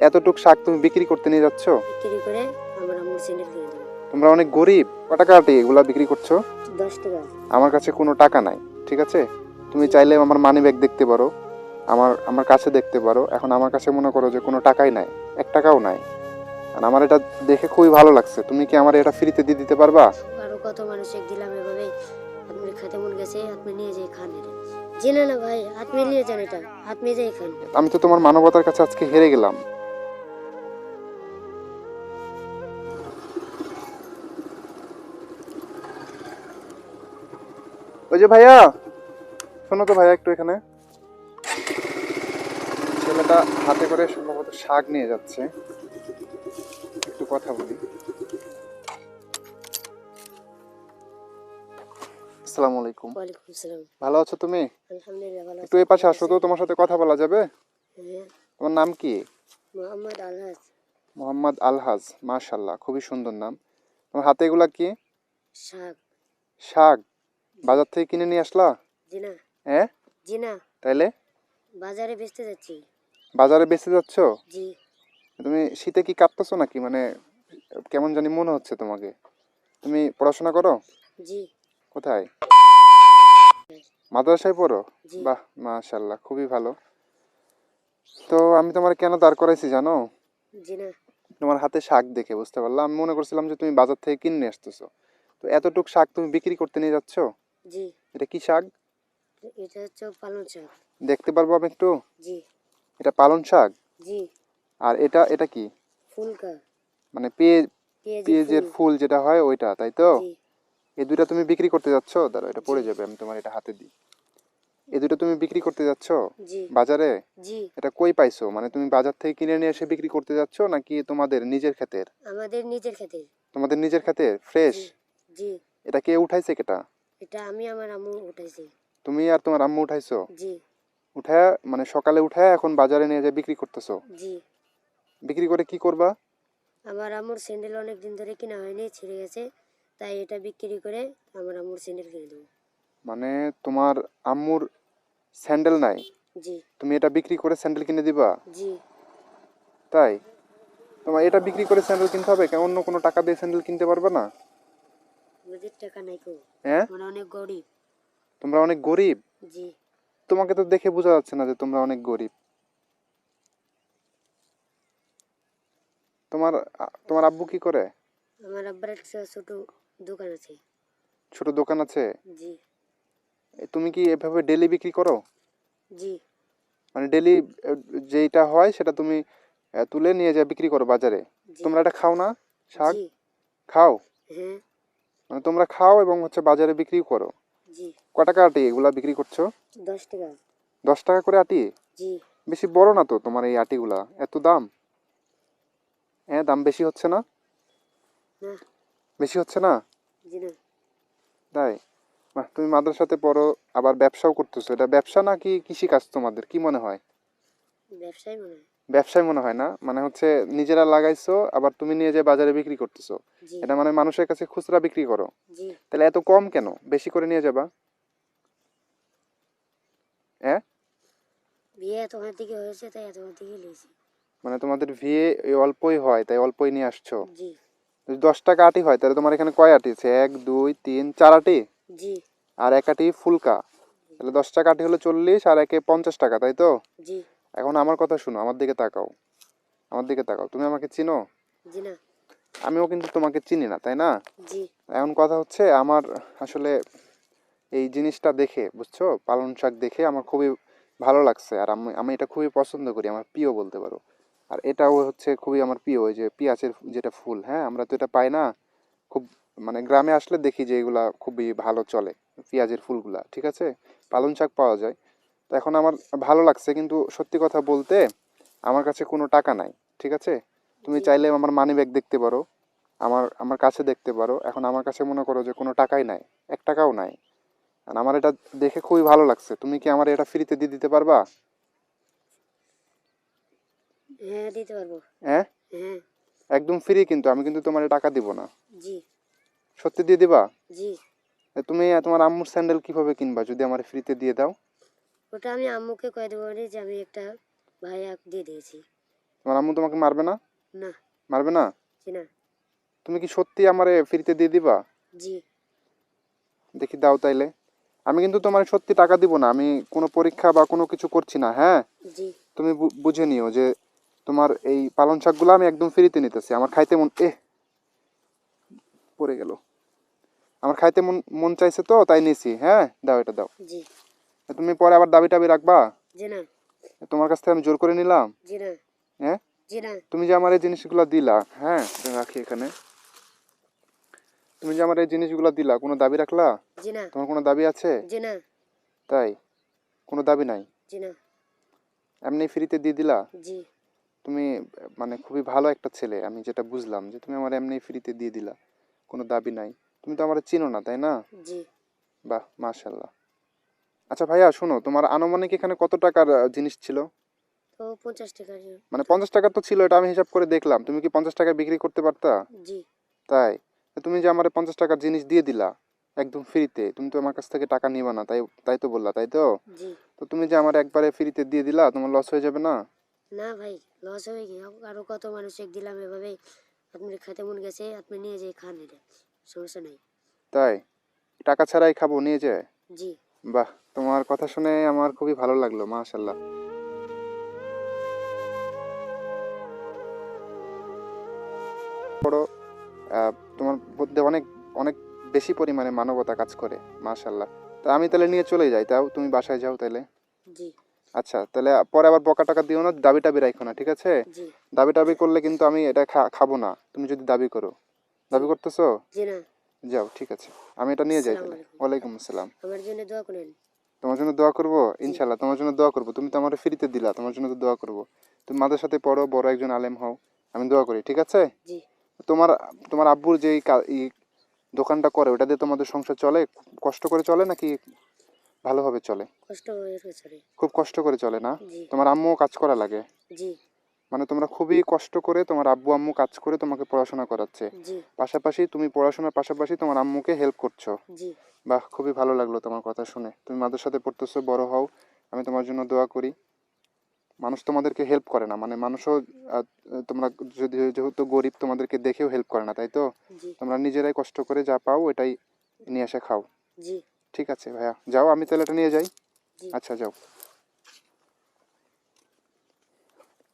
এতটুক শাক তুমি বিক্রি করতে নিয়ে যাচ্ছ? বিক্রি করে আমার কিনে তোমরা অনেক গরিব ক টাকা আটি এগুলা বিক্রি করছ? দশ টাকা। আমার কাছে কোনো টাকা নাই ঠিক আছে? তুমি চাইলে আমার মানি ব্যাগ দেখতে পারো আমার আমার কাছে দেখতে পারো। এখন আমার কাছে মনে করো যে কোনো টাকাই নাই এক টাকাও নাই। আর আমার এটা দেখে খুবই ভালো লাগছে। তুমি কি আমার এটা ফ্রিতে দিয়ে দিতে পারবা? আরও কত মানুষ এক দিলাম এভাবে। আপনি খেতে মন গেছে আপনি নিয়ে যাই খান। এটা জি না না ভাই আপনি নিয়ে যান এটা আপনি যাই খান। আমি তো তোমার মানবতার কাছে আজকে হেরে গেলাম। ওই যে ভাইয়া শোনো তো ভাইয়া একটু এখানে। ছেলেটা হাতে করে সম্ভবত শাক নিয়ে যাচ্ছে। একটু কথা বলি। আসসালামু আলাইকুম। ভালো আছো তুমি? একটু এই পাশে আসো তো তোমার সাথে কথা বলা যাবে? হ্যাঁ। তোমার নাম কি? মোহাম্মদ আলহাজ। মোহাম্মদ আলহাজ মাশাল্লাহ খুবই সুন্দর নাম। তোমার হাতে এগুলা কি? শাক। শাক। বাজার থেকে কিনে নিয়ে আসলা? জি না হ্যাঁ জি না তাইলে? বাজারে বেচতে যাচ্ছি। বাজারে বেঁচে যাচ্ছ? জি। তুমি শীতে কি কাঁপতেছো নাকি? মানে কেমন জানি মনে হচ্ছে তোমাকে। তুমি পড়াশোনা করো? জি। কোথায়? মাদ্রাসায় পড়ো? জি। বাহ মাশাল্লাহ খুবই ভালো। তো আমি তোমার কেন দাঁড় করাইছি জানো? জি না তোমার হাতে শাক দেখে বুঝতে পারলাম আমি মনে করছিলাম যে তুমি বাজার থেকে কিনে নিয়ে আসতেছো। তো এতটুক শাক তুমি বিক্রি করতে নিয়ে যাচ্ছ? জি। এটা কি শাক? এটা হচ্ছে পালং শাক। দেখতে পারব আমি একটু? জি। এটা পালন শাক? জি। আর এটা এটা কি? ফুলকা। মানে পেঁয়াজ পেঁয়াজের ফুল। যেটা হয় ওইটা তাই তো? এই দুইটা তুমি বিক্রি করতে যাচ্ছ? দাঁড়া এটা পড়ে যাবে আমি তোমার এটা হাতে দিই। এই দুটো তুমি বিক্রি করতে যাচ্ছ? বাজারে? এটা কই পাইছো? মানে তুমি বাজার থেকে কিনে নিয়ে এসে বিক্রি করতে যাচ্ছ নাকি তোমাদের নিজের ক্ষেতের? আমাদের নিজের খেতে তোমাদের নিজের ক্ষেতের ফ্রেশ? জি। এটা কে উঠাইছে কেটা? এটা আমি আমার আম্মু উঠাইছি। তুমি আর তোমার আম্মু উঠাইছো? জি। উঠায় মানে সকালে উঠায় এখন বাজারে নিয়ে যায় বিক্রি করতেছো? জি। বিক্রি করে কি করবা? আমার আম্মুর স্যান্ডেল অনেক দিন ধরে কিনা হয়নি ছিঁড়ে গেছে। তাই এটা বিক্রি করে আমার আম্মুর স্যান্ডেল কিনে দেবো। মানে তোমার আম্মুর স্যান্ডেল নাই? জি। তুমি এটা বিক্রি করে স্যান্ডেল কিনে দিবা? জি। তাই? তোমার এটা বিক্রি করে স্যান্ডেল কিনতে হবে কেন অন্য কোনো টাকা দিয়ে স্যান্ডেল কিনতে পারবে না? আমাদের টাকা নাই কেউ হ্যাঁ? আমরা অনেক গরিব। তোমরা অনেক গরিব? জি। তোমাকে তো দেখে বোঝা যাচ্ছে না যে তোমরা অনেক গরিব। তোমার তোমার আব্বু কি করে? আমার আব্বার একটা ছোট দোকান আছে। ছোট দোকান আছে? জি। তুমি কি এভাবে ডেলি বিক্রি করো? জি। মানে ডেলি যেইটা হয় সেটা তুমি তুলে নিয়ে যা বিক্রি করো বাজারে। তোমরা এটা খাও না? শাক? খাও? হ্যাঁ। মানে তোমরা খাও এবং হচ্ছে বাজারে বিক্রি করো। জি। ক টাকা আটি এগুলা বিক্রি করছ? দশ টাকা। দশ টাকা করে আটি? জি। বেশি বড় না তো তোমার এই আটিগুলা? এত দাম? হ্যাঁ দাম বেশি হচ্ছে না? না। বেশি হচ্ছে না? জি না। তাই? তুমি মাদ্রাসাতে পড়ো আবার ব্যবসাও করতেছো। এটা ব্যবসা নাকি কৃষি কাজ তোমাদের? কি মনে হয়? ব্যবসায় মনে হয়। ব্যবসায় মনে হয় না। মানে হচ্ছে নিজেরা লাগাইছো আবার তুমি নিয়ে যে বাজারে বিক্রি করতেছো। এটা মানে মানুষের কাছে খুচরা বিক্রি করো। তাহলে এত কম কেন? বেশি করে নিয়ে যাবা। হ্যাঁ? বিয়ে ওখান থেকে হয়েছে তাই মানে তোমাদের ভিএ অল্পই হয় তাই অল্পই নিয়ে আসছো? জি। যদি দশ টাকা আটি হয় তাহলে তোমার এখানে কয় আটি? আছে এক দুই তিন চার আটি? জি। আর এক আটি ফুলকা। তাহলে দশ টাকা আটি হলো চল্লিশ আর একে পঞ্চাশ টাকা তাই তো? জি। এখন আমার কথা শুনো আমার দিকে তাকাও। আমার দিকে তাকাও। তুমি আমাকে চিনো? জি না। আমিও কিন্তু তোমাকে চিনি না তাই না? জি। এখন কথা হচ্ছে আমার আসলে এই জিনিসটা দেখে বুঝছ? পালন শাক দেখে আমার খুবই ভালো লাগছে। আর আমি আমি এটা খুবই পছন্দ করি আমার প্রিয় বলতে পারো। আর এটাও হচ্ছে খুবই আমার প্রিয় ওই যে পেঁয়াজের যেটা ফুল হ্যাঁ? আমরা তো এটা পাই না। খুব মানে গ্রামে আসলে দেখি যে এগুলা খুবই ভালো চলে পেঁয়াজের ফুলগুলা ঠিক আছে? পালন শাক পাওয়া যায়। তো এখন আমার ভালো লাগছে কিন্তু সত্যি কথা বলতে আমার কাছে কোনো টাকা নাই ঠিক আছে? তুমি চাইলে আমার মানি ব্যাগ দেখতে পারো আমার আমার কাছে দেখতে পারো। এখন আমার কাছে মনে করো যে কোনো টাকাই নাই এক টাকাও নাই। আর আমার এটা দেখে খুবই ভালো লাগছে। তুমি কি আমার এটা ফ্রিতে দিয়ে দিতে পারবা? হ্যাঁ দিতে পারব। হ্যাঁ? হ্যাঁ। একদম ফ্রি কিন্তু আমি কিন্তু তোমার টাকা দিব না। জি। সত্যি দিয়ে দিবা? জি। তুমি তোমার আম্মুর স্যান্ডেল কীভাবে কিনবা যদি আমার ফ্রিতে দিয়ে দাও? ওটা আমি আম্মুকে কয়ে দেবো যে আমি একটা ভাইয়া দিয়ে দিয়েছি। তোমার আম্মু তোমাকে মারবে না? না। মারবে না? জি না। তুমি কি সত্যি আমারে ফ্রিতে দিয়ে দিবা? জি। দেখি দাও তাইলে। আমি কিন্তু তোমার সত্যি টাকা দিব না আমি কোনো পরীক্ষা বা কোনো কিছু করছি না হ্যাঁ? জি। তুমি বুঝে নিও যে তোমার এই পালন শাকগুলো আমি একদম ফ্রিতে নিতেছি। আমার খাইতে মন এ পড়ে গেল। আমার খাইতে মন মন চাইছে তো তাই নিয়েছি হ্যাঁ? দাও এটা দাও। জি। তুমি পরে আবার দাবি টাবি রাখবা? জি না। তোমার কাছ থেকে আমি জোর করে নিলাম? জি না। হ্যাঁ জি না। তুমি যে আমার এই জিনিসগুলো দিলা হ্যাঁ রাখি এখানে। তুমি যে আমার এই জিনিসগুলো দিলা কোনো দাবি রাখলা? জি না। তোমার কোনো দাবি আছে? জি না। তাই? কোনো দাবি নাই? জি না। এমনি ফ্রিতে দিয়ে দিলা? জি। তুমি মানে খুবই ভালো একটা ছেলে আমি যেটা বুঝলাম যে তুমি আমার এমনি ফ্রিতে দিয়ে দিলা। কোনো দাবি নাই। তুমি তো আমার চিনো না তাই না? জি। বাহ মাশাল্লাহ আচ্ছা ভাইয়া শোনো তোমার আনুমানিক এখানে কত টাকার জিনিস ছিল? তো পঞ্চাশ টাকা মানে পঞ্চাশ টাকার তো ছিল এটা আমি হিসাব করে দেখলাম। তুমি কি পঞ্চাশ টাকায় বিক্রি করতে পারতা? জি। তাই? তুমি যে আমার পঞ্চাশ টাকার জিনিস দিয়ে দিলা একদম ফ্রিতে তুমি তো আমার কাছ থেকে টাকা নিবা না তাই তাই তো বললা তাই তো? তো তুমি যে আমার একবারে ফ্রিতে দিয়ে দিলা তোমার লস হয়ে যাবে না? না ভাই লস হয়ে গিয়ে আরও কত মানুষ দিলাম এভাবে আপনি খেতে মন গেছে আপনি নিয়ে যেয়ে খান এটা সমস্যা নেই। তাই? টাকা ছাড়াই খাব নিয়ে যায়? জি। বাহ তোমার কথা শুনে আমার খুবই ভালো লাগল মাশাল্লাহ বড় তোমার মধ্যে অনেক অনেক বেশি পরিমাণে মানবতা কাজ করে মাশাল্লাহ তা আমি তাহলে নিয়ে চলে যাই তাও তুমি বাসায় যাও তাহলে। আচ্ছা তাহলে পরে আবার বকা টাকা দিও না দাবি টাবি রাখো না ঠিক আছে? দাবি টাবি করলে কিন্তু আমি এটা খাব না তুমি যদি দাবি করো। দাবি করতেছো? যাও ঠিক আছে। আমি এটা নিয়ে যাই তাহলে। ওয়ালাইকুম আসসালাম। আমার জন্য দোয়া করেন। তোমার জন্য দোয়া করব? ইনশাল্লাহ তোমার জন্য দোয়া করব। তুমি তো আমার ফ্রিতে দিলা তোমার জন্য তো দোয়া করব। তুমি মাদের সাথে পড়ো বড় একজন আলেম হও। আমি দোয়া করি ঠিক আছে? জি। তোমার তোমার আব্বুর যে এই দোকানটা করে ওটা দিয়ে তোমাদের সংসার চলে? কষ্ট করে চলে নাকি ভালোভাবে চলে? খুব কষ্ট করে চলে না? তোমার আম্মুও কাজ করা লাগে? জি। মানে তোমরা খুবই কষ্ট করে তোমার আব্বু আম্মু কাজ করে তোমাকে পড়াশোনা করাচ্ছে। পাশাপাশি তুমি পড়াশোনার পাশাপাশি তোমার আম্মুকে হেল্প করছ। বাহ খুবই ভালো লাগল তোমার কথা শুনে। তুমি মাদের সাথে পড়তেছো বড় হও। আমি তোমার জন্য দোয়া করি। মানুষ তোমাদেরকে হেল্প করে না। মানে মানুষও তোমরা যদি যেহেতু গরিব তোমাদেরকে দেখেও হেল্প করে না তাই তো? তোমরা নিজেরাই কষ্ট করে যা পাও এটাই নিয়ে এসে খাও। ঠিক আছে ভাইয়া। যাও আমি তাহলে এটা নিয়ে যাই। আচ্ছা যাও।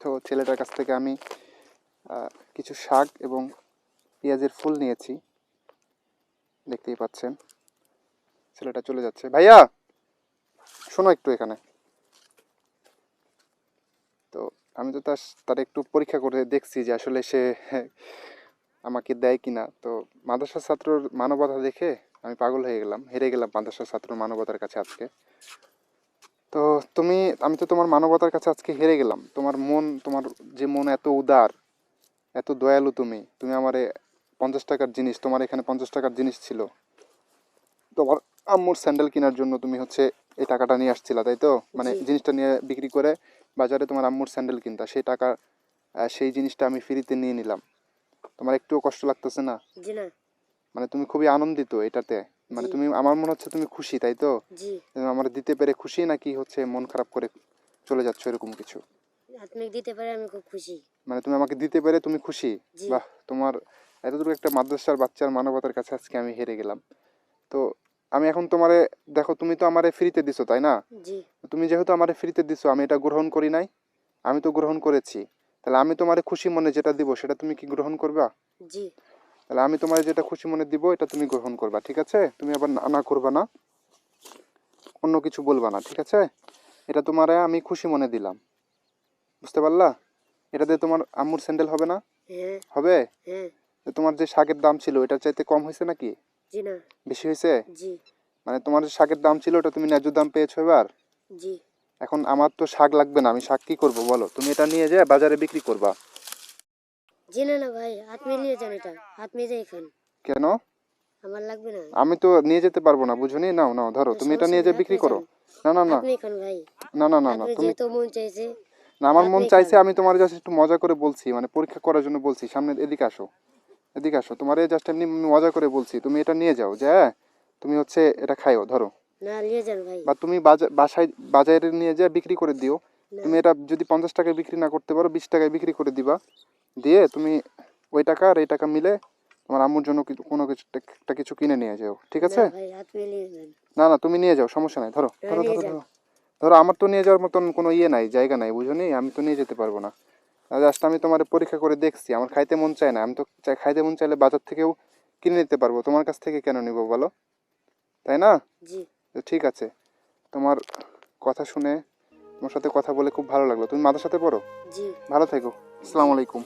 তো ছেলেটার কাছ থেকে আমি কিছু শাক এবং পেঁয়াজের ফুল নিয়েছি। দেখতেই পাচ্ছেন, ছেলেটা চলে যাচ্ছে। ভাইয়া, শোনো একটু এখানে। তো আমি তো তার তার একটু পরীক্ষা করে দেখছি যে আসলে সে আমাকে দেয় কিনা। তো মাদ্রাসা ছাত্রর মানবতা দেখে আমি পাগল হয়ে গেলাম, হেরে গেলাম মাদ্রাসা ছাত্র মানবতার কাছে আজকে। তো তুমি আমি তো তোমার মানবতার কাছে আজকে হেরে গেলাম। তোমার মন তোমার যে মন এত উদার এত দয়ালু তুমি তুমি আমারে পঞ্চাশ টাকার জিনিস তোমার এখানে পঞ্চাশ টাকার জিনিস ছিল। তোমার আম্মুর স্যান্ডেল কেনার জন্য তুমি হচ্ছে এই টাকাটা নিয়ে আসছিলা তাই তো? মানে জিনিসটা নিয়ে বিক্রি করে বাজারে তোমার আম্মুর স্যান্ডেল কিনতা সেই টাকা সেই জিনিসটা আমি ফ্রিতে নিয়ে নিলাম। তোমার একটুও কষ্ট লাগতেছে না। মানে তুমি খুবই আনন্দিত এটাতে? মানে তুমি আমার মনে হচ্ছে তুমি খুশি তাই তো? আমার দিতে পেরে খুশি নাকি হচ্ছে মন খারাপ করে চলে যাচ্ছ এরকম কিছু? দিতে পারে আমি খুব খুশি। মানে তুমি আমাকে দিতে পেরে তুমি খুশি? বাহ তোমার এতটুকু একটা মাদ্রাসার বাচ্চার মানবতার কাছে আজকে আমি হেরে গেলাম। তো আমি এখন তোমারে দেখো তুমি তো আমারে ফ্রিতে দিছো তাই না? জি। তুমি যেহেতু আমারে ফ্রিতে দিছো আমি এটা গ্রহণ করি নাই আমি তো গ্রহণ করেছি। তাহলে আমি তোমারে খুশি মনে যেটা দিব সেটা তুমি কি গ্রহণ করবা? জি। তাহলে আমি তোমার যেটা খুশি মনে দিব এটা তুমি গ্রহণ করবা ঠিক আছে? তুমি আবার না- করবা না। অন্য কিছু বলবা না ঠিক আছে? এটা তোমারে আমি খুশি মনে দিলাম। বুঝতে পারলা? এটা দিয়ে তোমার আম্মুর স্যান্ডেল হবে না? হ্যাঁ। হবে? হ্যাঁ। তোমার যে শাকের দাম ছিল এটার চাইতে কম হয়েছে নাকি? জি না। বেশি হয়েছে? জি। মানে তোমার যে শাকের দাম ছিল ওটা তুমি ন্যায্য দাম পেয়েছ এবার? জি। এখন আমার তো শাক লাগবে না আমি শাক কি করব বলো? তুমি এটা নিয়ে যেয়ে বাজারে বিক্রি করবা। জি না না ভাই আপনি নিয়ে যান এটা আপনি যাই খান কেন? আমার লাগবে না। আমি তো নিয়ে যেতে পারব না বুঝুনি নাও নাও ধরো তুমি এটা নিয়ে নেই, বিক্রি করো। না না না। খান ভাই। না না না না তুমি যেহেতু মন চাইছে না আমার মন চাইছে আমি তোমার জাস্ট একটু মজা করে বলছি মানে পরীক্ষা করার জন্য বলছি সামনে এদিকে আসো এদিকে আসো। তোমার জাস্ট এমনি মজা করে বলছি তুমি এটা নিয়ে যাও যে হ্যাঁ, তুমি হচ্ছে এটা খাইও ধরো। না নিয়ে যান ভাই। বা তুমি বাসায় বাজারে নিয়ে যেয়ে বিক্রি করে দিও। তুমি এটা যদি পঞ্চাশ টাকায় বিক্রি না করতে পারো বিশ টাকায় বিক্রি করে দিবা। দিয়ে তুমি ওই টাকা আর এই টাকা মিলে তোমার আম্মুর জন্য কোনো কিছু একটা কিছু কিনে নিয়ে যাও ঠিক আছে? না না তুমি নিয়ে যাও সমস্যা নাই ধরো ধরো ধরো ধরো। ধরো আমার তো নিয়ে যাওয়ার মতন কোনো ইয়ে নাই জায়গা নাই বুঝো আমি তো নিয়ে যেতে পারব না। জাস্ট আমি তোমার পরীক্ষা করে দেখছি আমার খাইতে মন চায় না আমি তো চাই খাইতে মন চাইলে বাজার থেকেও কিনে নিতে পারব। তোমার কাছ থেকে কেন নিবো বলো? তাই না? তো ঠিক আছে। তোমার কথা শুনে তোমার সাথে কথা বলে খুব ভালো লাগল। তুমি মাদার সাথে পড়ো? ভালো থেকো। আসসালামু আলাইকুম।